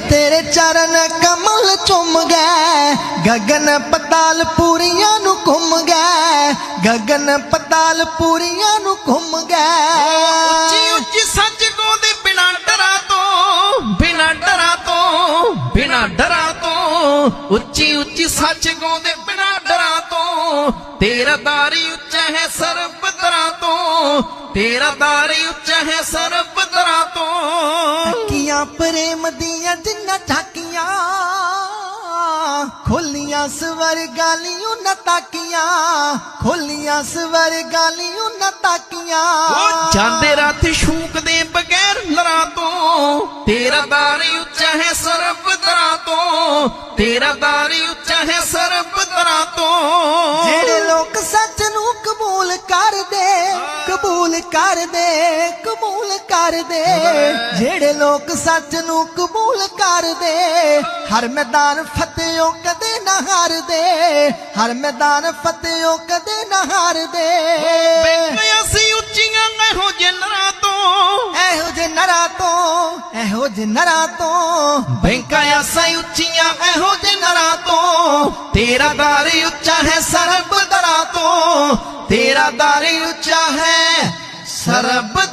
ਤੇਰੇ ਚਰਨ ਕਮਲ ਚੁੰਮ ਗਏ। ਗਗਨ ਪਤਾਲ ਪੂਰੀਆਂ ਨੂੰ ਘੁੰਮ ਗਏ। ਗਗਨ ਪਤਾਲ ਪੂਰੀਆਂ ਨੂੰ ਘੁੰਮ ਗਏ। ਉੱਚੀ ਸੱਚ ਗਾਉਂਦੇ ਬਿਨਾ ਡਰਾਂ ਤੋਂ, ਬਿਨਾ ਡਰਾਂ ਤੋਂ, ਬਿਨਾ ਡਰਾਂ ਤੋਂ। ਉੱਚੀ ਉੱਚੀ ਸੱਚ ਗਾਉਂਦੇ ਬਿਨਾ ਡਰਾਂ ਤੋਂ। ਤੇਰਾ ਦਾਰੀ ਉੱਚਾ ਹੈ ਸਰਬ ਤਰ੍ਹਾਂ ਤੋਂ। ਤੇਰਾ ਦਾਰੀ ਉੱਚਾ ਹੈ ਸਰਬ ਦੀਆਂ ਜਿੰਨਾ ਝਾਕੀਆਂ ਖੋਲੀਆਂ ਸਵਰ ਗਾਲੀਆਂ ਨਾ ਤਾਕੀਆਂ ਖੋਲੀਆਂ ਸਵਰ ਗਾਲੀਆਂ ਨਾ ਤਾਕੀਆਂ। ਉਹ ਜਾਂਦੇ ਰਾਤ ਸ਼ੂਕਦੇ ਬਗੈਰ ਲਰਾਂ ਤੋਂ ਤੇਰਾ ਦਾਰੀ ਉੱਚਾ ਹੈ ਸਰਬ ਤਰ੍ਹਾਂ ਤੋਂ ਤੇਰਾ ਦਾਰੀ ਉੱਚਾ ਹੈ ਸਰਬ ਤਰ੍ਹਾਂ ਤੋਂ। ਜਿਹੜੇ ਕਬੂਲ ਕਰਦੇ ਕਬੂਲ ਕਰਦੇ। ਜਿਹੜੇ ਲੋਕ ਸੱਚ ਨੂੰ ਕਬੂਲ ਕਰਦੇ ਹਰ ਮੈਦਾਨ ਫਤਿਹੋ ਕਦੇ ਨਾ ਹਾਰਦੇ। ਹਰ ਮੈਦਾਨ ਫਤਿਹੋ ਕਦੇ ਨਾ ਹਾਰਦੇ। ਅਸੀਂ ਉੱਚੀਆਂ ਇਹੋ ਜਨਰਾਂ ਤੋਂ। ਇਹੋ ਜੇ ਨਰਾ ਤੋਂ ਇਹੋ ਜੇ ਨਰਾ ਤੋਂ। ਬੈਂਕਾਂ ਆਸਾਂ ਉੱਚੀਆਂ ਇਹੋ ਜਿਹੇ ਨਰਾਂ ਤੋਂ। ਤੇਰਾ ਦਾਰੀ ਉੱਚਾ ਹੈ ਸਰਬ ਦਰਾਂ ਤੋਂ। ਤੇਰਾ ਦਾਰੀ ਉੱਚਾ ਹੈ ਸਰਬ ਦਰਾਂ ਤੋਂ